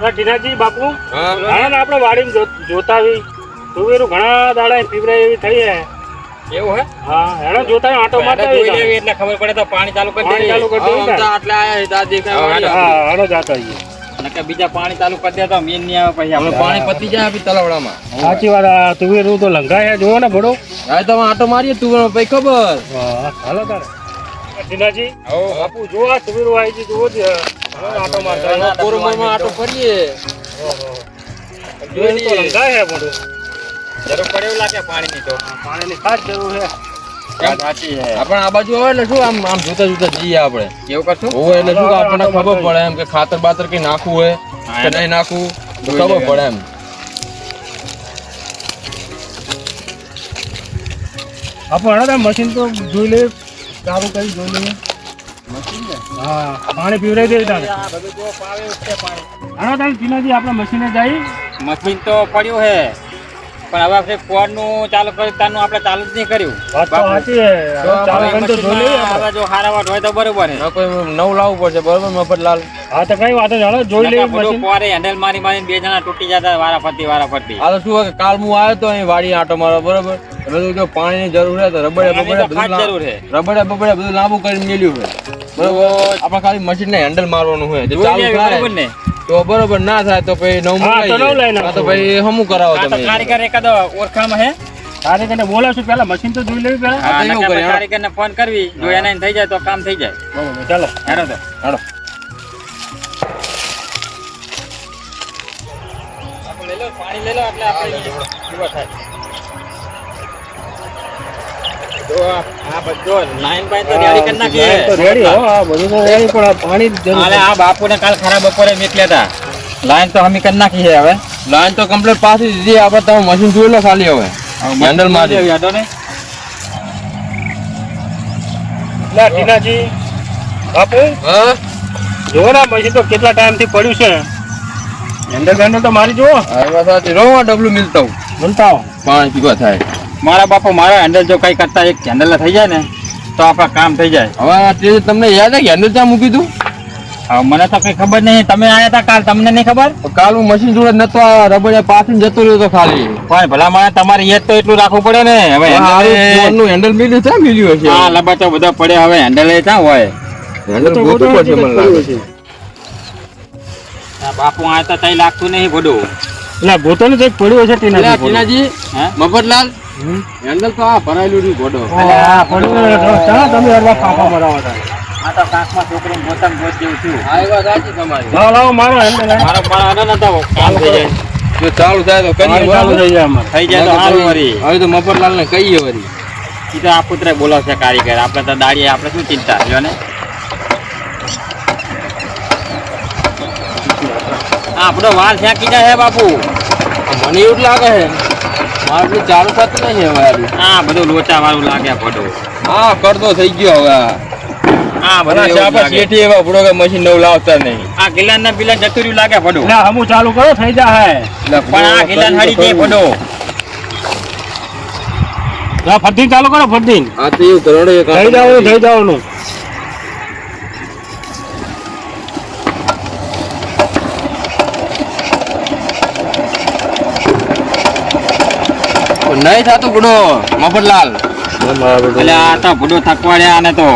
ટીનાજી બાપુ. હા. ઘણા ને આપણે વાડી જોતા આવી. તુવેરું ઘણા દાડા પીવરાય એવી થઈ હે. એવું હે? હા એને જોતા આટો મારતા આવી એટલે ખબર પડે તો પાણી ચાલુ કરી પાણી ચાલુ કરી દઈએ આમ ને. આયા છે, દેખાય હા આપણી. જાતા આવીએ. નકર બીજા પાણી ચાલુ કરી દે મેન નહીં આવે પછી. આપણે પાણી પતી જાય આપી તલાવડામાં. સાચી વાત તુવેરું તો લંઘાય જોવો ને ભડો હવે તો આટો મારીએ તું ભાઈ ખબર? હા હાલો તારે. ટીનાજી. બાપુ જો આ તુવેરું આવી જુઓ જ. આટો મારતા આવીએ. આટો ફરીએ. તુવેરું તો લંઘાય હે ભડો. જરૂર પડે એવું લાગે પાણીની તો. પાણીની ખાસ જરૂર આપણે આ બાજુ આવે એટલે શું આમ આમ જોતા જોતા જઈએ આપણે? કેવું કરશું હોય એટલે શું આપણને ખબર પડે એમ કે ખાતર બાતર કઈ નાખવું હોય હા, કે નહીં નાખવું ખબર પડે એમ. આપણે મશીન તો જોઈ લે સારું કરી જોઈ લઈએ. હા પાણી પીવરાઈ દે તારે. હણા તારે ટીનાજી આપણે મશીને જઈ મશીન તો પડ્યું હે પણ હવે આપણે કોરનું ચાલુ કર્યું તારનું આપણે ચાલુ જ નહીં કર્યું. જો હારા વાત હોય તો બરોબર કોઈ નવું લાવવું પડશે બરોબર મફતલાલ? હા તો કઈ વાત નહીં. જોઈ લઈએ મશીન પોરે હેન્ડલ મારી મારીને બે જણા તૂટી જતા વારા ફરતી વારા ફરતી આ તો શું હોય કાલ હું આવ્યો તો અહીં વાડી આટો મારો બરોબર? એટલે તો જો પાણીની જરૂર છે તો રબડે બબડે બધું જરૂર હે રબડે બબડે બધું લાંબુ કરીને મેલ્યું હોય બરોબર? આપણે ખાલી મશીન ને હેન્ડલ મારવાનું હોય જો ચાલુ થાય ને. તો બરોબર ના થાય તો પછી નવ હા, તો ભાઈ હમું કરાવો તમે? કારીગર એકાદો ઓળખામાં હે? કને બોલાવશું મશીન તો જોઈ લેવી હા, કારીગરને ફોન કરવી જો એને થઈ જાય તો કામ થઈ જાય. બરોબર ચાલો. હેરો તો. પાણી લઈ લો એટલે આપણે જીવો થાય. આ આ બધો નાઈન પાઈન તો રેડી કરી નાખીએ તો રેડી હો હા. બધું તો રેડી પણ પાણી જ આ બાપુને કાલ ખરાબ બપોરે મેકલ્યા હતા લાઈન તો હમી કરી નાખી છે હવે. લાઈન તો કમ્પ્લીટ પાછી દીધી આપણે તમે મશીન જોઈ લો ખાલી હવે. હેન્ડલ મારી. યાદો ને ટીનાજી. બાપુ? હા? જુઓ ને મશીન તો કેટલા ટાઈમથી પડ્યું છે. હેન્ડલ બેન્ડલ તો મારી જુઓ. વાત સાચી. રહો ડબલું મિલતા હું. બોલતા હો. પીવા થાય. મારા બાપો મારા હેન્ડલ જો કઈ કરતા એક હેન્ડલ થઈ જાય ને તો આપણા કામ થઈ જાય. હવે તે તમને યાદ છે હેન્ડલ ત્યાં મૂકી દઉં? હવે મને તો કઈ ખબર નહીં. તમે આયા હતા કાલ તમને નહીં ખબર? કાલ હું મશીન જોડે નતો રબડિયા પાછળ જતો રહ્યો તો ખાલી. પણ ભલા મને તમારે યાદ તો એટલું રાખવું પડે ને. હવે હેન્ડલનું હેન્ડલ મિલ્યું છે મિલ્યું હશે. હા લબા તો બધા પડે હવે હેન્ડલ એ ક્યાં હોય. હેન્ડલ ગોતવું પડશે મને લાગે. આ બાપુ આ તો તઈ લાગતું નહીં બધું એટલે ગોતો ને કંઈક પડ્યું હશે એટલે ટીનાજી મફતલાલ. હેન્ડલ તો આ ભરાયેલું રહ્યું ગોડો આ પડ્યું તમે હરવા ફાંફા મરાવો. આ તો કાકમાં છોકરીને ગોતમ ગોત જેવું છું આ રાજી તમારી. લાવ લાવ મારો હેન્ડલ. મારો પણ આનો નતા કામ થઈ જાય. જો ચાલુ થાય તો કરી ચાલુ થઈ જાય અમાર. થઈ જાય તો સારું વરી હવે તો મફતલાલ ને કહીએ વરી ઈ તો આ પુત્ર બોલાવશે કારીગર. આપણે તો દાડીએ આપણે શું ચિંતા? જો ને. આપણો વાલ ફેંકી જાય હે બાપુ. મને એવું જ લાગે છે. મારે પેલું ચાલુ થતું નહીં હવે હા આ બધું લોચા વાળું લાગે ફોટો. હા કરતો થઈ ગયો હવે. આ. આ બધા લાગે. શેઠી એવા ભૂડો કે મશીન નવ લાવતા નહીં. આ ગિલાન ના જતું લાગે એટલે હમું ચાલુ કરો થઈ જાય એટલે પણ આ ગિલાન હડી જાય ફોટો. હા, ચાલુ કરો ફરતી તો એવું થઈ જવાનું થઈ જવાનું. નહીં થતું ભૂડો મફતલાલ. એટલે આ તો ભૂડો થકવાડ્યા આને તો.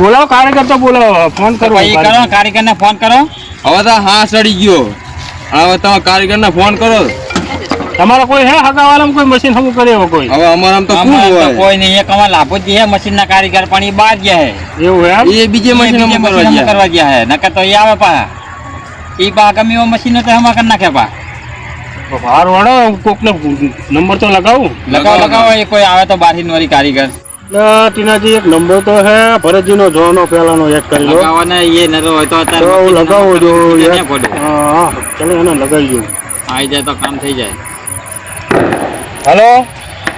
બોલાવો કારીગર તો બોલાવો ફોન કરો પછી કરો કારીગર. ને ફોન કરો. હવે તો હા સડી ગયો. હવે તમે કારીગર ને ફોન કરો. તમારા કોઈ હે હગાવાલામાં કોઈ મશીન હમું કરે એવો કોઈ? હવે અમારે આમ તો ખૂબ અમારે તો હોય. કોઈ નહીં. એક અમાર લાભોજી હે મશીન ના કારીગર પણ એ બહાર ગયા હે. એવું એમ? એ બીજે મશીન બીજે માં મશીન કરવા કરવા ગયા ગયા હે. નકર તો એ આવે પા ઈ પા ગમે એવો મશીન તો હમા કરી નાખે પા બહાર વાળો કોકને નંબર તો લગાવું. લગાવો લગાવો એ કોઈ આવે તો બારથી વાળી કારીગર. ના, ટીનાજી એક નંબર તો હે ભરતજીનો જોવાનો પેલાનો એક કરી લો. લગાવો એ નરો હોય તો અત્યારે હું લગાવું જો હા હા, ચલો એને લગાવી દઉં આવી જાય તો કામ થઈ જાય. હેલો?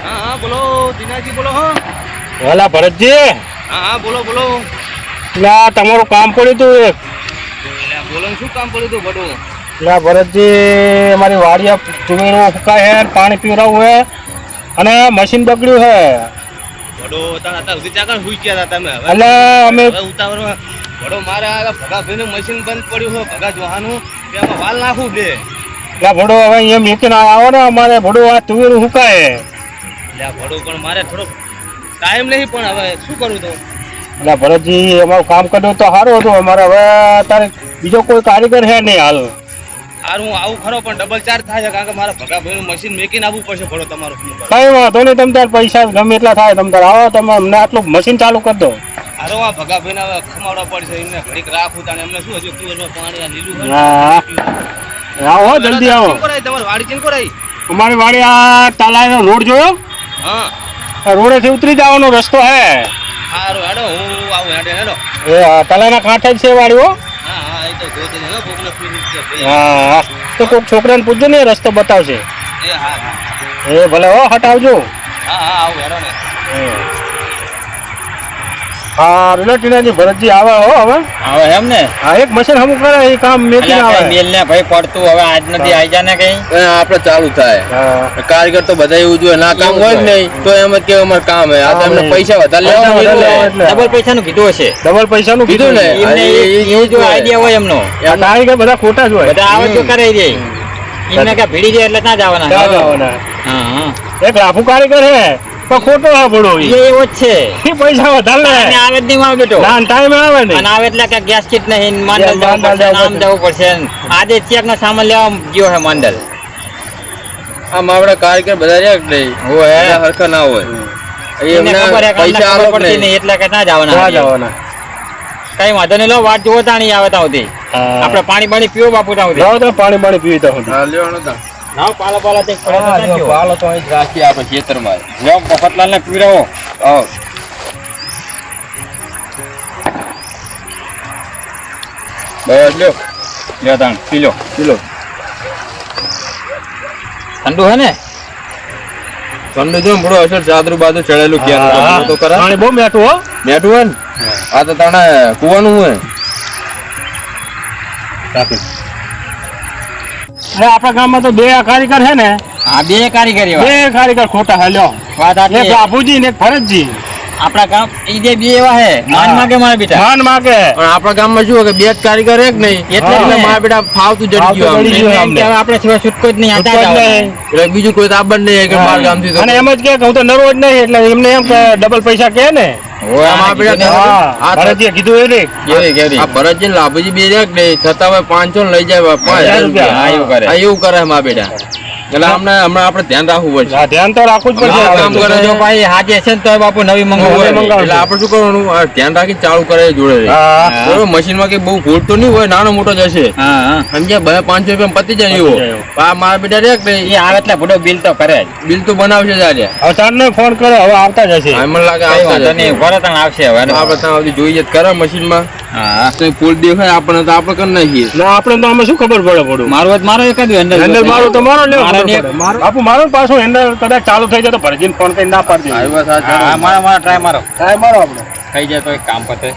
હા હા બોલો દિનાજી બોલો હા. હેલા ભરતજી. હા બોલો બોલો. ના તમારું કામ પડ્યું હતું એક. બોલો શું કામ પડ્યું હતું બધું એટલે ભરતજી અમારી વાડિયા તુવેરું ફૂકાય હે ને પાણી પીવડાવવું હે અને મશીન બગડ્યું હવે એટલે અમે વડો મારે ભગા મશીન બંધ પડ્યું હોય ભગા જોવાનું એમાં વાલ નાખવું દે એટલે ભડો હવે અહીંયા મેકીને આવો ને અમારે ભડો આ તુવેર હુકાય એટલે ભડું પણ મારે થોડોક ટાઈમ નહીં પણ હવે શું કરું તો? એટલે ભરતજી અમારું કામ કર્યું તો સારું હતું અમારે હવે અત્યારે બીજો કોઈ કારીગર હે નહીં હાલ. હાર હું આવું ખરો પણ ડબલ ચાર્જ થાય છે કારણ કે મારા ભગા ભાઈનું મશીન મેકીને આવવું પડશે ભડો તમારું. કઈ વાંધો નહીં તમ તાર પૈસા ગમે એટલા થાય તમ આવો તમે અમને આટલું મશીન ચાલુ કરી દો. હારો આ ભગા ભાઈને હવે ખમાડવા પડશે એમને ઘડીક રાખું તાને એમને શું હજુ તુવેરમાં પાણી લીલું. આવો હો, જલ્દી આવો? તમારી વાડી ચીન કોરાય? અમારી વાડી આ તાલાનો રોડ જોયો? હા. આ રોડેથી ઉતરી જવાનો રસ્તો હે. હારું હેડો હું આવું હેડે હેડો. એ તલાના કાંઠે છે વાડી હો તો કોઈક છોકરાને પૂછજો ને રસ્તો બતાવશે. એ ભલે હો હટાવજો. હા હા આવું હેરો ને હા રિલેટિવજી ભરતજી આવે હો હવે. હવે એમ ને? હા એક મશીન અમુક કરે એ કામ મેકીને આવે. મેલ ને ભાઈ પડતું હવે આજ નથી આઈ જા ને કઈ? આપણે ચાલુ થાય. કારીગર તો બધા એવું જોઈએ ના કામ હોય જ નહીં તો એમ જ કે અમારે કામ હે. આ પૈસા વધારે લેવા. ડબલ પૈસા નું કીધું હશે. ડબલ પૈસા નું કીધું. ને. એ- જો આઈડિયા હોય એમનો. કારીગર બધા ખોટા જ હોય. બધા આવે તો કરે દે એમને કે ભીડી જાય એટલે ના જવાના. હા એક લાફુ કારીગર હે. ખોટો હે ભડો એ ઈ. એવો જ છે. એ પૈસા વધારે લે. આવે જ નહીં માં બેટો. ના ટાઈમ આવે ને અને આવે એટલે કે ગેસ કીટ નહીં માંડલ જવું પડશે જવું આમ જવું પડશે. આજે ચેક નો સામાન લેવા ગયો હે માંડલ આમ આપણા કારીગર બધા રહ્યા જ નહીં? હોય હરખા ના હોય. એને ખબર હે કે અમને પૈસા આલો પડતી નહીં? નહીં એટલે કે ના ત્યાં જવાના જવાના. કઈ વાંધો નહીં લો વાત જુઓ તાણી આવે ત્યાં સુધી. આપણે પાણી પાણી પીવો બાપુ ત્યાં સુધી. પાણી પાણી પીવી તો સુધી. હા લેવાનો તા. નાવ પાલા પાલા તે પડે તો હા, નાખ્યો. જો પાલો તો અહીં જ રાખીએ ખેતરમાં. લ્યો, મફતલાલ ને પીવડાવો. આવો. બસ લ્યો. લ્યો તાણ પી લો કિલો ઠંડુ હે ને? ઠંડુ જો મૂળો અસર ચાદરું બાજુ ચડેલું હા. ક્યાં તો કરા પાણી બહુ મેઠું હો. મેઠું હોય ને? આ તો તાણે કુવાનું હોય એટલે આપણા ગામમાં તો બે કારીગર છે ને હા બે કારીગર બે કારીગર ખોટા હે લ્યો. વાત એક બાપુજી ને એક ભરતજી આપણા ગામ એ જે બે એવા હે માન માગે મારા બેટા. માન માગે. પણ આપણા ગામમાં શું કે બે જ કારીગર એક નહીં એટલે મારા બેટા ફાવતું જડી ગયું આપણે સિવાય છૂટકો જ નહીં આ. એટલે બીજું કોઈ તો આબન નહીં કે મારા ગામથી તો અને એમ જ કે હું તો નરો જ નહીં એટલે એમને એમ કે ડબલ પૈસા કે ને. લાભુજી બે રહ્યા કે નહીં થતા પાંચસો ને લઈ જાય એવું કરે. એવું કરે મારા બેટા. એટલે હમણાં હમણાં આપણે ધ્યાન રાખવું પડશે. હા, ધ્યાન તો રાખવું જ પડશે. કામ કરે. જો ભાઈ હાજે છે ને તો બાપુ નવી. મંગાવું. એટલે આપણે શું કરવાનું? આ ધ્યાન રાખીને ચાલુ કરે જોડે. બરોબર? મશીનમાં કે બહુ ભૂલ તો નહીં હોય નાનો મોટો જ હશે. હા હા. સમજ્યા? બે પાંચસો રૂપિયા પતી જાય એવો. આ મારા બેટા રે કે એ આવે એટલે ભૂડો બિલ તો કરે બિલ તો બનાવશે જ આજે. ને ફોન કરો હવે આવતા જ હશે. હા, મને લાગે આવતા જ. ભરત આવશે હવે આપણે ત્યાં સુધી જોઈએ જ કરે મશીનમાં. હા. તો ફૂલ દેખાય આપણને તો આપણે કરી નાખીએ. આપડે આપણે તો આમાં શું ખબર પડે પડું મારું મારો એક જ હેન્ડલ મારું તો બાપુ મારો પાછું હેન્ડલ કદાચ ચાલુ થઈ જાય તો ભરજીને ફોન કરી ના પાડી હા, એ દેજો વાત સાચી. હા મારો મારો ટ્રાય મારો. હા મારો આપણે. થઈ જાય તો એક કામ પતે.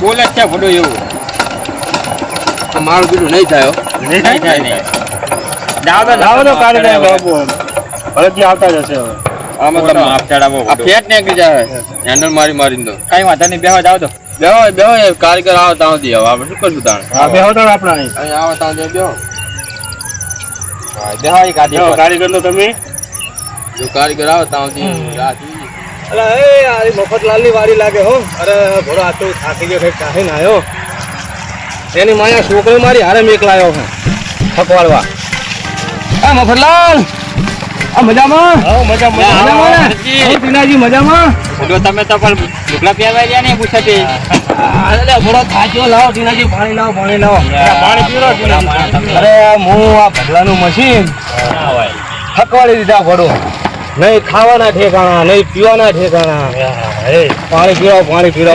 બોલે જ છે ફોટો એવું. મારું બીજું નહીં થાય હો. નહીં નહીં થાય નહીં તો કારીગર ચડાવો. બાપુ. ભરતજી આવતા જ હશે હવે આમાં તમે હાફ ચડાવો આ ફેટ નીકળી જાય હેન્ડલ મારી મારીને તો કઈ વાંધો નહીં બેહો જાવ તો. બેહો બેહો એ કારીગર આવો ત્યાં સુધી હવે. આપણે શું કરશું તાણે? હા બેહો હોતા આપણા અહીં. અહીં આવે ત્યાં દે બેહો. બેહો એ જો કારીગર તો તમે? જો કારીગર આવો ત્યાં સુધી. રાત અલા એ આ મફતલાલની વાડી લાગે હો. અરે ઘોડો આ તો થાકી ગયો ભાઈ કાહે ના આવ્યો એની માયા છોકરી મારી હારે મેક લાયો છે થકવાડવા આ મફતલાલ! આ મજામાં? હા મજા મજા મજામાં ટીનાજી ભૂડો તમે તો પણ ઢોકળા પહેરવા ગયા ને પૂછતી. અરે ઘોડો થાક્યો લાવો ટીનાજી પાણી લાવો પાણી લાવો. પાણી પીવડાવો ટીનાજી. અરે હું આ ભગલાનું મશીન થકવાડી દીધા ઘોડો નહીં ખાવાના ઠેકાણા નહીં પીવાના ઠેકાણા. પાણી પીવો પાણી પીવો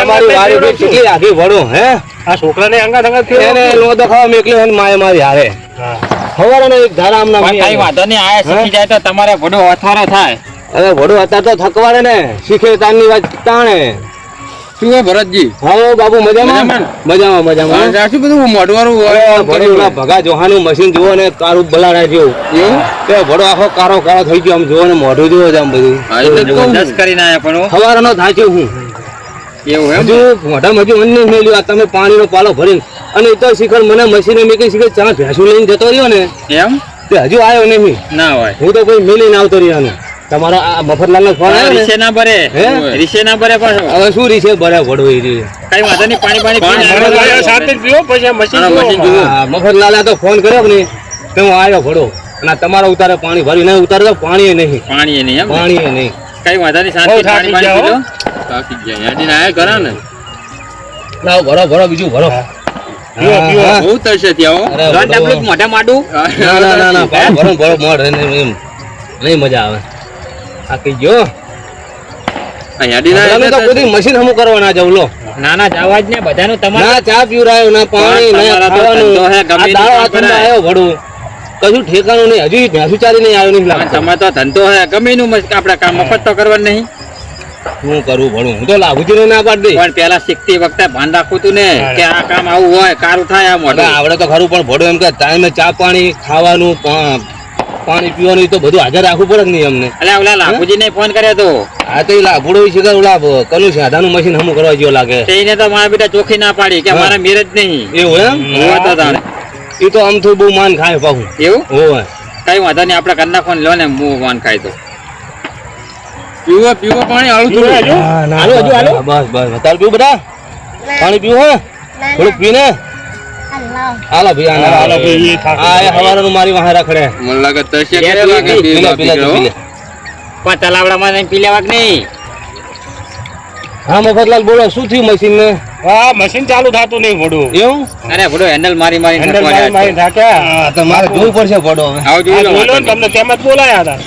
તમારી વાડી કેટલી ભળો હે? આ છોકરાને અંગા અંગા એને લોદો ખાવા મેકલ્યો એને માય મારી હારે હવારે એક ધારા આમના કઈ વાંધો નહીં આયા શીખી જાય તો તમારે ભૂડો અથવારો થાય. હવે ભડો અત્યારે તો થકવાડે ને શીખે તારની વાત તાણે. શું ભરતજી? હા બાબુ મજામાં? મજામાં? મજામાં મજામાં. શું બધું? મોઢવાળું અરે હોય ભડો ઓલા ભગા જોહાનું મશીન જુઓ ને કારું બલાડા જેવું. એવું? તે ભડો આખો કારો કારો થઈ ગયો આમ જુઓ ને મોઢું જુઓ છે આમ બધું. કરી આયા પણ હો. હવારનો થાચ્યો હું. એવું એમ? હજુ મોઢામાં હજુ નહીં મેલ્યું આ તમે પાણીનો પાલો ભરીને. અને એ તો શિખર મને મશીને મેકી શિખર ચા ભેંસું લઈને જતો રહ્યો ને એમ? તે હજુ આવ્યો નહીં. ના હોય. હું તો કોઈ મેલીને આવતો રહ્યો ને તમારો આ મફતલાલ ફોન આવ્યો રીસે ના ભરે. હે? રીસે ના ભરે પાછો. હવે શું રીશે ભરે ભડો એ રહી કઈ વાંધો નહીં પાણી પાણી પીને મને આગળ લાગે વધો. સાથે જ પછી મશીન મશીન જુઓ. તો ફોન કર્યો નહીં? તો હું આવ્યો ભડો. અને આ તમારા ઉતારે પાણી ભર્યું. નહીં ઉતારે તો પાણી નહીં. પાણી નહીં પાણી નહીં. કઈ વાંધો નહીં પાણી પાણી. થાકી ગયા. હેડીને આયા ઘરા ને? લાવો ભરો ભરો બીજું ભરો પીવો, હા, પીવો. હા. બહુ તરસે ત્યાં હો. અરે જોન બધો- ટેબ્લેટ મોઢા માડું? ના ના ના ના ભરો ભરો ભરો મોઢ એમ નહીં મજા આવે. આ ગયો? આ હેડીને અમે તો આયા કોઈ મશીન હમું કરવા ના જાવ લો ના ના જવા જ ને બધાનું તમારે ના ચા પીવરાયો ના પાણી ના ખાવાનું. આવ્યો ભડું કશું ઠેકાણું નહીં હજુ ભેંસુ ચારી નહીં આવ્યો નહીં તમારે તો ધંધો હે ગમે નું મસ્ત આપણે કામ મફત તો કરવાનું નહીં. શું કરું ભણું. હું તો લાભુજી ના પાડી પણ પેલા શીખતી વખતે ભાન રાખવું તું ને કે આ કામ આવું હોય કારું થાય આ હવે આવડે તો ખરું પણ ભડો એમ કે ટાઈમે ચા પાણી ખાવાનું પાણી પીવાનું તો બધું હાજર રાખવું પડે નહીં અમને? એટલે ઓલા લાભુજી ને ફોન કર્યો તો. આ તો એ લાભુડો છે કે ઓલા કનું છે આધાનું મશીન હમું કરવા જેવો લાગે. એને તો મારા બેટા ચોખી ના પાડી કે મારા મેરેજ નહીં. એવું એમ? એ તો આમ થોડું બહુ માન ખાય પાછું. એવું? હોય કઈ વાંધો નહીં આપણે કરી નાખો લો ને હું માન ખાય તો પીવો પીવો પાણી આલુ થોડું? હાલો હજુ આલુ બસ બસ તાર પીવું બધા? પાણી પીવું હે થોડુંક પીને? હાલો. ભાઈ હાલો હાલો હાલો ભાઈ, આ એ હવારનું મારી વાહે રખડે. મને લાગે તરસે પી લે, પી લે, પી લે, તું પી લે. પણ તલાવડામાં જઈને પી લેવા કે નહીં. હા મફતલાલ બોલો શું થયું મશીન ને હા મશીન ચાલુ થતું નહીં ભડું એવું? અરે ભડો હેન્ડલ મારી મારી હેન્ડલ મારી જોવું પડશે હવે. આવો જોઈ લો તમને તેમ જ બોલાયા હતા.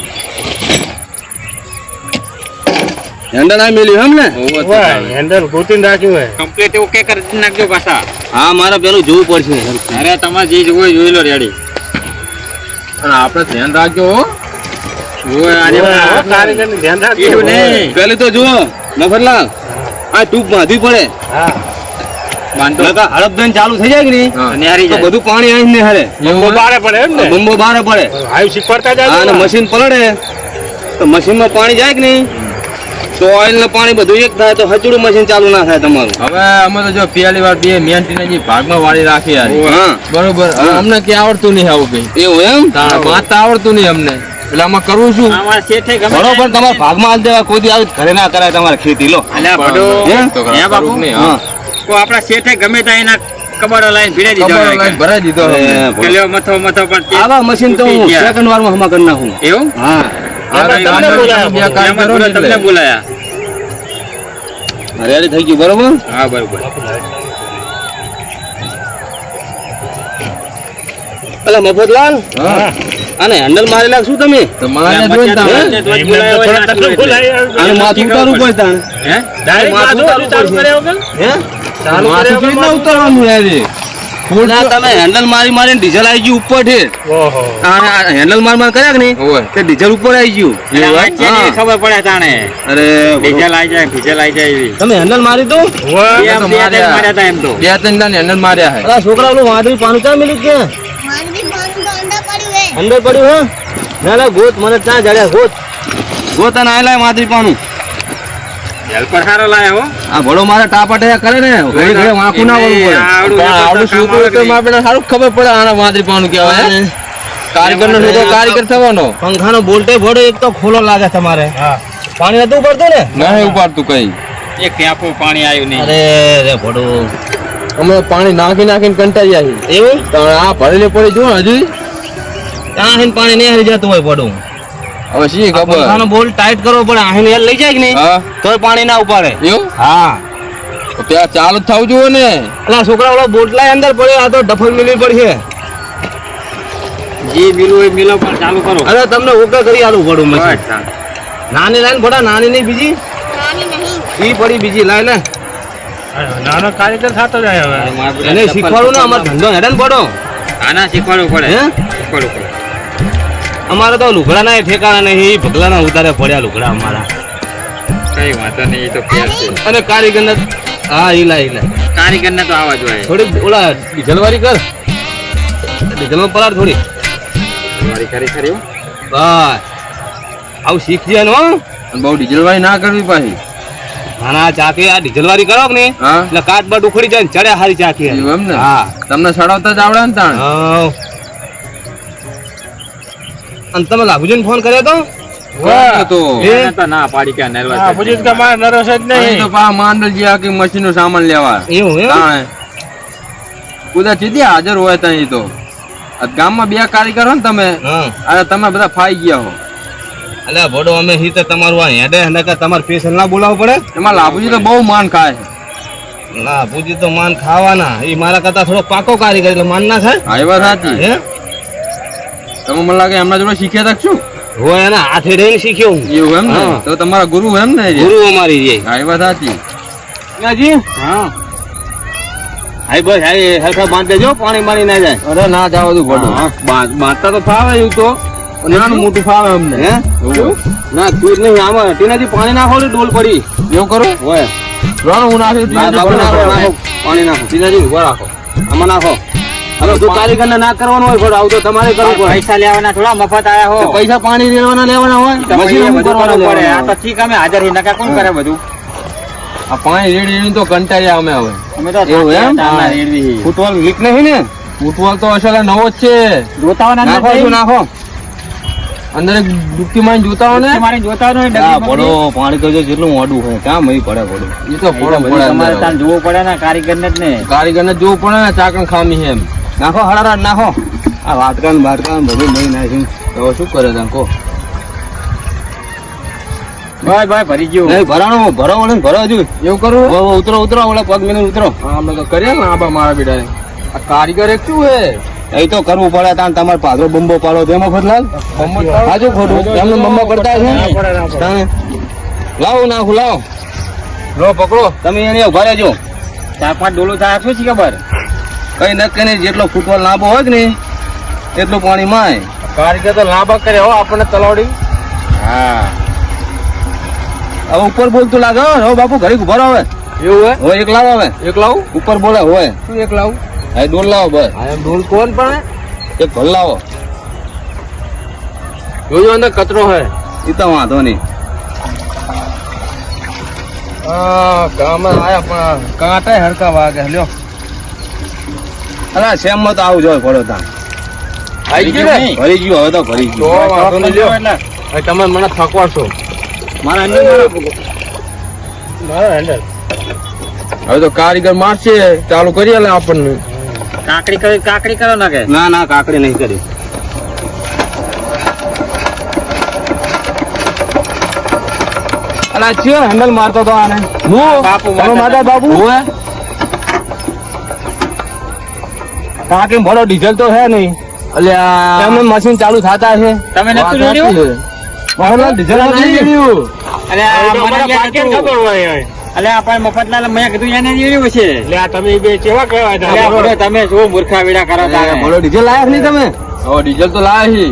હેન્ડલ આ મેલ્યું એમ ને હેન્ડલ ગોતીને રાખ્યું હે. કમ્પ્લીટ ઓકે કરી નાખજો પાછા. હા મારે પેલું જોવું પડશે. અરે તમારે જે જોવું હોય જોઈ લો રેડી પણ આપણે ધ્યાન રાખજો. પેલું તો જુઓ મફતલાલ આ ટૂંક બાંધવી પડે. હા. હડપદન ચાલુ થઈ જાય કે નહીં? બધું પાણી આવી ને હારે બંબો બારે પડે એમ ને? બંબો બારે પડે. મશીન પલળે. તો મશીનમાં પાણી જાય કે નહીં? તો ઓઇલ ને પાણી બધું એક થાય તો હચડું મશીન ચાલુ ના થાય તમારું. હવે અમે તો જો પહેલી વાર બે મેન્ટીને જે ભાગમાં વાળી રાખી યાર. હા. બરોબર. અમને ક્યાં આવડતું નહીં આવું કઈ. એવું એમ? માતા આવડતું નહીં અમને. એટલે આમાં શેઠે ગમે બરોબર તમારા ભાગમાં હાલ દેવા કોઈ આવી ઘરે ના કરાય તમારે ખેતી લો. આપણા શેઠે ગમે ત્યાં એના કબાડો લાઈન ભીડે દીધો કે. ભરાઈ દીધો મથો મથો પણ આવા મશીન તો હું. સેકન્ડ વારમાં હમા કરી નાખું. એવું? હા. તમને બોલાયા રેડી થઈ ગયું બરોબર? હા બરોબર. અલા મફતલાલ? હા. આને હેન્ડલ મારી લાગશું તમે માથું ઉતારવું પડે તાણ? હે? માથું માથું ચાલુ ચાલુ કર્યા વગર? હે? માથું કેવી રીતના ઉતારવાનું યાર ના તમે હેન્ડલ મારી મારી ડીઝલ આવી ગયું ઉપર છે હેન્ડલ માર માર કર્યા કે નહીં? તે ડીઝલ ઉપર આવી ગયું. ખબર પડે તાણે. અરે ડીઝલ આવી જાય ડીઝલ આવી જાય એવી. તમે હેન્ડલ મારી દો. બે તો બે ત્રણ માર્યા તા એમ તો. બે ત્રણ દાન હેન્ડલ માર્યા હે. છોકરા ઓલું વાંદરી પાનું ક્યાં મિલ્યું કે? અંદર પડ્યું હે. ના ના ગોત મને ત્યાં જડ્યા ગોત. ગોત અને આયલા વાંદરી પાનું હેલ્પર સારો લાયા હો. આ ભળો મારે ટાપાટા કરે ને ઘડી ઘડી વાંકું ના વળવું પડે. આવડું આવડું શું તો પેલા સારું ખબર પડે આના વાંદરી પાનું કહેવાય હે? કારીગરનો શું તો કારીગર થવાનો. પંખાનો બોલ્ટે ભળો એક તો ખોલો લાગે તમારે. હા. પાણી નતું ઉપાડતું ને? નહીં ઉપાડતું કઈ. એક ટેપું પાણી આવ્યું નહીં. અરે રે ભડો. અમે પાણી નાખી નાખીને કંટાળી આવી એવું? તો આ ભરેલી પડી જો ને હજી. ત્યાં પાણી નહીં હારી જતું હોય પડું હવે શી ખબર? પંખાનો બોલ ટાઈટ કરવો પડે. આહીને યાર લઈ જાય કે નહીં? હા. તોય પાણી ના ઉપાડે. એવું? હા. તો ત્યાં ચાલુ જ થવું જોઈએ ને. એટલે છોકરા ઓલો બોટલા અંદર પડ્યો આ તો ડફલ મિલવી પડશે. જે મિલો એ મિલો પણ ચાલુ કરો. અરે તમને ઓકે કરી આલું પડું બસ નાની લાઈન પડા નાની નહીં બીજી? નાની નહીં. ઈ પડી બીજી લાય લે. નાનો કાર્યક્રમ થતો જાય હવે. એને શીખવાડું ને અમાર ધંધો હેડન પડો. આના શીખવાડવું પડે. શીખવાડવું પડે. અમારે તો લુગડા ના ઠેકાણા નહીં ભગલા ના ઉતારે પડ્યા લુગડા અમારા. કઈ વાંધો નહીં તો ફેર છે. અને કારીગર ને હા ઈ લાઈ ઈ કારીગર ને તો આવા જોઈએ થોડી ઓલા ડીઝલ વાળી કર. ડીઝલમાં પલાળ થોડી. મારી ખરી ખરી. બસ. આવું શીખી જાય ને હો. અને બહુ ડીઝલ વાળી ના કરવી પાછી. ના ના ચાકી આ ડીઝલ વાળી કરો ને. એટલે કાચ બાટ ઉખડી જાય ને ચડે હારી ચાકી. એમ ને? હા. તમને સડાવતા જ આવડે ને તાણ. હા. અને તમે લાભુજીને ફોન કર્યો તો? હાજર હોય ત્યાં ગામમાં બે કારીગરો ને તમે અરે તમે બધા ફાઈ ગયા હો. અલ્યા ભોડો અમે હી તો તમારું આ હેડે નકર તમારે સ્પેશિયલ ના બોલાવવું પડે? એમાં લાભુજી તો બહુ માન ખાય લાભુજી પૂજી તો માન ખાવાના. એ મારા કરતા થોડો પાકો કારીગર એટલે માન ના થાય? હા એ વાત સાચી. હે? તમે મને લાગે એમના જોડે શીખ્યા તક શું? હોય એના હાથે રહીને શીખ્યો હું. એવું એમ ને? તો તમારા ગુરુ એમ ને ગુરુ અમારી જે. હા એ વાત સાચી. જી હા. હાઈ બસ હાઈ હરખા બાંધ દેજો પાણી મારી ના જાય. અરે ના જાવ તું બાંધતા તો ફાવે એવું તો. નાનું મોટું ફાવે અમને. હે? ના તું જ નહીં આમાં તેનાથી પાણી નાખો ને ડોલ પડી. એવું કરો? હોય. હું નાખી ના, નાખો, નાખો. પાણી નાખો ઊભા રાખો. આમાં નાખો. હવે કારીગરને ના કરવાનું હોય ભોળો, આવું તો તમારે કરવું પડે. પૈસા લેવાના થોડા મફત આયા હો. પૈસા પાણી લેવાના હોય તો પછી એ મશીન બધું પડે. આ તો ઠીક અમે હાજર છીએ નકર કોણ કરે બધું? આ પાણી રેડી રેડી તો કંટાળી અમે હવે. અમે તો એવું એમ? રેડવી. ફૂટવાલ લીક નહીં ને? ફૂટબોલ તો અસલ નવો જ છે. જોતા અંદર નાખો શું નાખો? અંદર ડૂબકી મારી જોતા હોય ને મારી જોતા હોય ને બગલી. પાણી તો જેટલું મોડું હોય. કામ મહી પડે ભોળો એ તો પડો તમારે તાન જોવું પડે ને કારીગરને જ ને. કારીગર ને જોવું પડે ને ચાકણ ખામી છે એમ. નાખો હળારા નાખો. આ વાટકાન બાટકાન બધું મહી નાખ્યું તો શું કરે તમે કહો ભાઈ ભાઈ ભરી ગયો. નહીં ભરાણો ભરો વળે ભરો હજુ. એવું ઓ, ઉતરો ઉતરો વળે પગ મેં ઉતરો. હા અમે તો કરીએ ને આબા મારા બેટા આ કારીગર એક શું હે? એ તો કરવું પડે તાણ તમારે પાદરો બંબો પાડો તેમ ફરલાલ હાજુ ખોટું. તમને બંબો પડતા છે લાવો નાખું લાવો. લો પકડો. તમે એને ઊભા રહેજો. ચાર પાંચ ડોલો થાય શું છે ખબર? કઈ નક્કી નહીં જેટલો ફૂટબોલ લાંબો હોય કે નહીં એટલું પાણી માય. કારીગર તો લાંબા કરે હો આપણને તલાવડી. હા. હવે ઉપર બોલતું લાગે હો બાપુ ઘરે ઊભા આવે એવું હોય? હોય એક લાવ આવે એક લાવ? ઉપર બોલે હોય. શું એક લાવું? હવે ડોલ લાવો બસ. હા ડોલ કોણ પણ એક ભલ લાવો. જોજો અંદર કચરો હે. એ તો વાંધો નહીં. હા ગામ આયા પણ કાંટા હરકા વાગે લ્યો. અલા સેમમાં તો આવું જોઈએ પડો તા આઈ ગયું ને ભરી ગયું હવે તો ભરી ગયો. વાંધો નહીં લ્યો. એટલે. હવે તમે મને થકવાશો મારા અંદર મારા હેન્ડલ હવે તો કારીગર મારશે ચાલુ કરી આલે આપણને. કાકડી કરી કાકડી કરો ના કે? ના ના કાકડી નહીં કરી. અલા ચિયો હેન્ડલ મારતો તો આને. હું? બાપુ મારો માતા બાપુ? હોય કાકી ભરો ડીઝલ તો હે નહીં. અલ્યા. એમને મશીન ચાલુ થતા છે તમે નથી જોડ્યું છે. મોહનલાલ ડીઝલ નથી જોડ્યું અલે મને અમારા પાકે હતું. ખબર હોય. અલે આપણે મફતલાલ મેં કીધું? એને રેડ્યું છે. એટલે આ તમે બે કેવા કહેવાય તમે? તમે શું મૂર્ખા વેડા કરો તારે ભલો ડીઝલ લાયા નહીં તમે? ડીઝલ તો છે.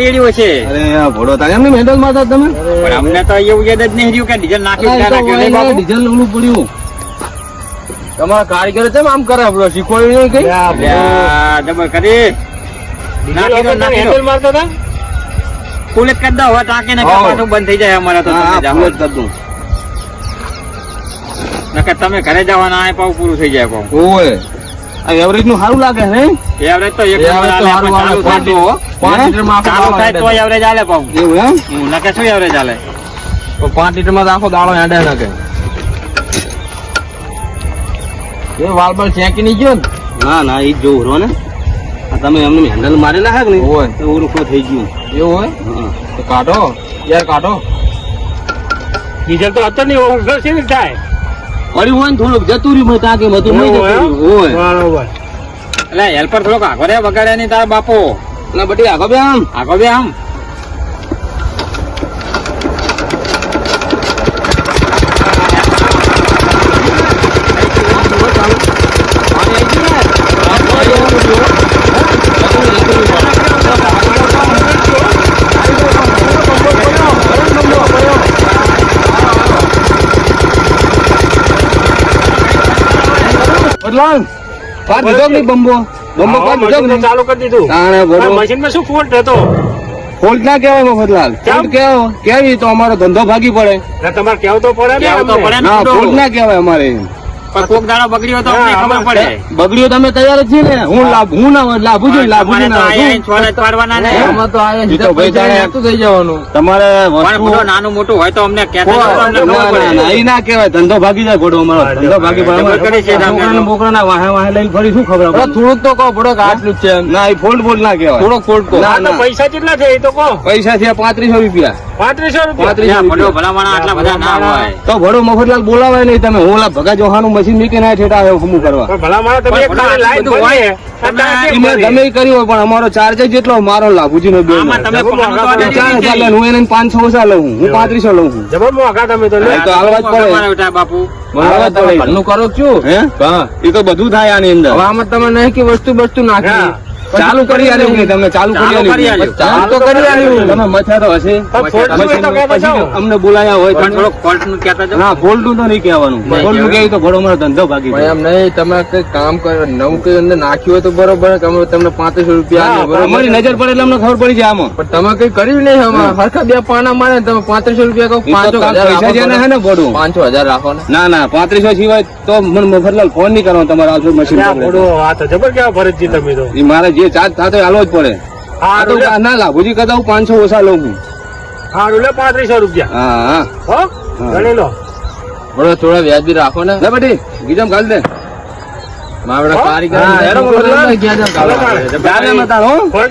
રેડ્યું છે અરે આ તારે એમને મારતા તમે? અમને તો એવું યાદ જ નહીં રહ્યું કે ડીઝલ નાખ્યું. ડીઝલ ઓલું પડ્યું. તમારા કારીગર છે આમ કરે આપડે શીખવાડ્યું નહીં કઈ? કરી. હેન્ડલ મારતા હતા? ફૂલ જ કરી દો હવે ટાંકી ને બંધ થઈ જાય અમારે તો ફૂલ જ કરતું. નકર તમે ઘરે જવાના આ પાછું પૂરું થઈ જાય ઓય એવરેજનું સારું લાગે હે એવરેજ તો એક. પાંચ લીટરમાં ચાલુ થાય તો એવરેજ આલે પાવ એવું એમ? શું એવરેજ આલે? તો પાંચ લીટરમાં તો આખો દાડો હેડે નાખે એ વાલ બાલ ફેંકી નહીં ગયો ને? ના ના એ જ ઉરો ને. આ તમે એમને હેન્ડલ મારેલા હે ને નહીં? હોય. તો ઓલું થઈ ગયું. એવું હોય? હા. તો કાઢો. યાર કાઢો. ડીઝલ તો અત્યારે નહીં હોય, ઘર ને થાય. વળી હોય ને થોડુંક જતું રહ્યું મેં તાકે મતું નહીં જતું રહ્યું. હોય. બરોબર. એટલે હેલ્પર થોડોક આગળ વગાડ્યા નહીં તારા બાપો. એટલે બધી આગળ બે આમ આગો બે આમ બદલાવ પાડ દીધો નહીં બંબો? બંબો પાડ દીધો? ચાલુ કરી દીધું. તાણે બોલો. મશીનમાં શું ફોલ્ટ હતો ફોલ્ટ ના કહેવાય મફતલાલ ફોલ્ટ કેવો? કેવી? તો અમારો ધંધો ભાગી પડે. તમારે કેવું તો પડે ને. ફોલ્ટ ના કહેવાય અમારે. પણ કોક દાડો બગડ્યો તો અમને ખબર પડે. બગડ્યો તમે તૈયાર જ છે ને. હું લાભ હું ના લાભું છું લાભું છું તમારે નાનું મોટું હોય તો અમને ના, કહેવાય. ધંધો ભાગી જાય ઘોડો અમારો. ધંધો ભાગી છે ને વાહે વાહે લઈને ફરી શું ખબર થોડુંક તો કહો ભડક આટલું જ છે ના એ ફોલ્ટ બોલ્ટ ના કહેવાય. થોડોક ફોલ્ટ કહો. પૈસા કેટલા છે એ તો કહો. પૈસા છે પાંત્રીસો રૂપિયા. પાંત્રીસો રૂપિયા? પાંત્રીસો ભલામણ આટલા બધા ના હોય. તો ભડો મફતલાલ બોલાવાય નહીં તમે. હું ભગા જોહાનું મશીન મૂકીને ના ઠેઠા આવ્યો હમું કરવા? તમે કર્યું હોય પણ અમારો ચાર્જ જેટલો મારો લાભુજી નો બે ચાર હજાર લે હું એને પાંચસો ઓછા લઉં હું. પાંત્રીસો લઉં છું. જબર મોંઘા તમે તો લે. હા, તો હાલવા જ પડે. બાપુ. કરો છો. હે? એ તો બધું થાય આની અંદર. હવે આમાં તમે નહીં કે વસ્તુ વસ્તુ નાખી. ચાલુ કરી આલ્યું. કે તમે ચાલુ કરી આલ્યું. ચાલુ તો કરી આલ્યું. તમે મથ્યા તો હશે. અમને બોલાયા હોય. પણ થોડો ફોલ્ટનું કહેતા. ના ફોલ્ટનું તો નહીં કહેવાનું. ફોલ્ટનું કહેવાય. કહેવું તો ઘણો મારો ધંધો ભાગી જાય. એમ નહીં તમે કઈ કામ કરો નવું કઈ અંદર નાખ્યું હોય તો બરોબર કે તમને પાંત્રીસો રૂપિયા અમારી નજર પડે એટલે અમને ખબર પડી જાય આમાં. પણ તમે કઈ કર્યું નહીં આમાં? હરખા બે પાના મારે તમે પાંત્રીસો રૂપિયા કહો પાંચસો પૈસા જેને હે ને રાખો પાંચસો હજાર રાખો ને. ના ના પાંત્રીસો સિવાય તો મને મફતલાલ ફોન નહીં કરવાનો તમારા આવજો મશીન આ પકડે. મોડો આ તો જબર કેવા ભરતજી તમે તો? મારે જે ચાર્જ થતો જ પડે. આ તો ના લાભુજી કરતા હું પાંચસો ઓછા લઉં હારું લે પાંત્રીસો રૂપિયા. હા હા. હો ગણી લો. થોડા વ્યાજબી રાખો ને. બેટી ગીજામ ઘાલ દે. કારીગર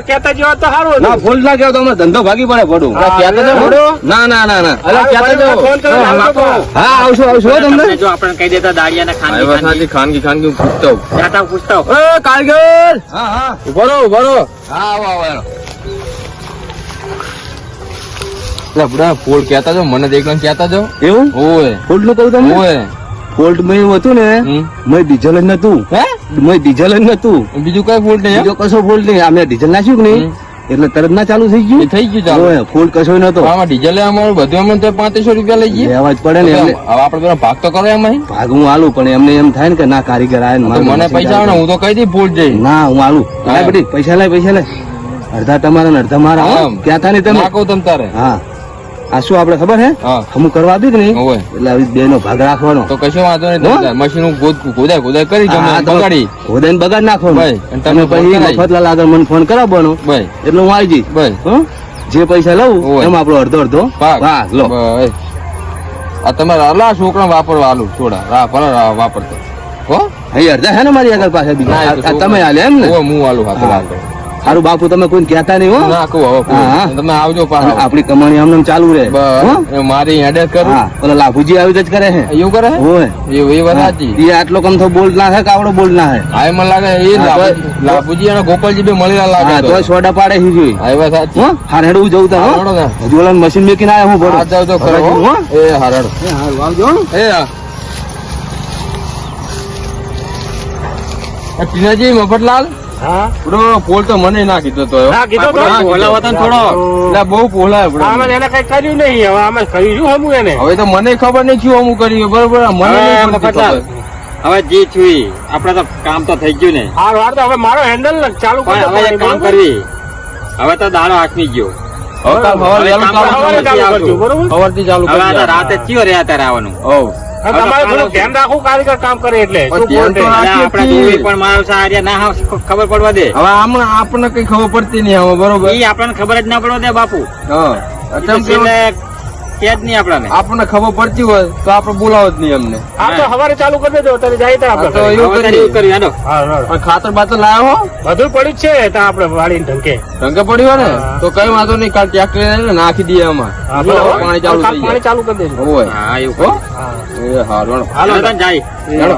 કહેતા જેવો તો સારું ના હતું. ના કહેવો તો અમારો ધંધો ભાગી પડે પડું ના ના ના. હા આવશું આવશું તમને? જો આપણે કહી દેતા દાડિયા ને ખાનગી ખાનગી ખાનગી હું પૂછતો એ કારીગર હા હા. ઊભો રહો ઊભો રહો. હા આવો આવો બુડા ફોલ કહેતા જો મને તો કેતા જો એવું? ઓય. ફોલ્ટનું કહું તમે ઓય. ફોલ્ટ મય હતું ને મય ડીઝલ જ નતું હે? મેં ડીઝલ જ નતું બીજું કઈ ફોલ્ટ નહીં બીજો કશો ફોલ્ટ નહીં. અમે ડીઝલ નાખ્યું કે નહીં? એટલે તરત ના ચાલુ થઈ ગયું. થઈ ગયું ચાલુ. ફોલ્ટ કશો નતો આમાં ડીઝલ અમારું બધું અમે તો પાંત્રીસો રૂપિયા લઈ ગઈ અવાજ પડે ને હવે આપડે આપણે પેલા ભાગ તો કરો એમાં ભાગ હું આલું પણ એમને એમ થાય ને કે ના કારીગર આવે ને મને પૈસા આવે હું તો કઈ દઈ ફોલ્ટ જઈ ના હું આલું. લાય બધી પૈસા લાય પૈસા લાય અડધા તમારા ને અડધા મારા. ક્યાં થાય ને તમે? ના તમ તારે. હા. આ શું આપડે ખબર હે? હું. કરવા દઉં નહીં? એટલે આવી બે નો ભાગ રાખવાનો. તો કશો વાંધો નહીં હો? મશીન હું ગોદ ગોદાય ગોદાય કરી બગાડી. ગોદાય બગાડ નાખવાનો. તમે પછી. મફતલાલ આગળ મને ફોન કરાવવાનો ભાઈ. એટલે હું આવી જઈશ. ભાઈ. હો? જે પૈસા લઉં એમ આપણો અડધો અડધો ભાગ. લો. આ તમારે અલા છોકરા વાપરવા આલુ છોડા. ભલે વાપરતો. હો? અહીં અડધા હે ને મારી આગળ પાસે ના, તમે હાલે એમ ને? હું આલુ હાથે હા. લાગતો સારું બાપુ તમે કોઈ કહેતા નહીં હો. ના કહું હવે તમે આવજો પાછા. આપણી કમાણી આમ ચાલુ રહે. મારી હેડે કરું. પેલા લાભુજી આવી જ કરે હે. એવું કરે હોય. એ વાત સાચી. એ આટલો કમ તો બોલ્ટ ના હે કાવડો બોલ્ટ ના હે હા મને લાગે એ તો- લાભુજી અને ગોપાલજી બે મળેલા હા લાગે તો સોડા પાડે હી જોઈ. હા વાત સાચી. હો હાર હેડવું જવું તો હા, હેડો ને. હજુ ઓલા મશીન મેકીને આયા હું ભરો જાવ તો ખરો. એ હારડ. એ હારું આવજો. એ હા. આ મફતલાલ? હા? બરો પોલ તો મને ના કીધો તો. હા, કીધો તો. આપણે બોલાવો થોડો. એટલે બહુ પોલાય બરો. આમાં એને કઈ કર્યું નહીં હવે આમાં કર્યું શું હમું એને? હવે તો મને ખબર નહીં શું અમુક કર્યું. બરોબર મને હવે નહીં ખબર. હવે જે છું. આપડે તો કામ તો થઈ ગયું ને. હા વાર તો હવે મારો હેન્ડલ ચાલુ હવે કામ કરવી. હવે તો દાડો હાથમી ગયો. હવે ચાલુ કરજો, બરોબર? હવે રાતે ચિયો રહ્યા ત્યારે આવવાનું. હોવ. તમારે થોડું ધ્યાન રાખવું કારીગર કામ કરે એટલે. આપણે જોવી પણ મારો આજે ના ખબર પડવા દે. હવે આમાં આપણને કઈ ખબર પડતી નહીં હવે બરોબર? ઈ આપણને ખબર જ ના પડવા દે બાપુ. હા તો કે જ નહીં આપણને. આપણને ખબર પડતી હોય તો આપણે બોલાવો જ નહીં અમને. આ તો સવારે ચાલુ કરી દેજો તમે જાય તો આપણે. તો એવું કરી હેડો. ખાતર બાતર લાવ્યો હો. બધું પડ્યું છે ત્યાં આપણે વાળીને ઢંકે. ઢંકે પડ્યું હોય ને તો કઈ વાંધો નહીં કાલ ટ્રેક્ટર નાખી દઈએ આમાં. બરાબર. પાણી ચાલુ પાણી ચાલુ કરી દેજો. હોય હા એવું હો. એ હારું હાલો. જાય. હેડો.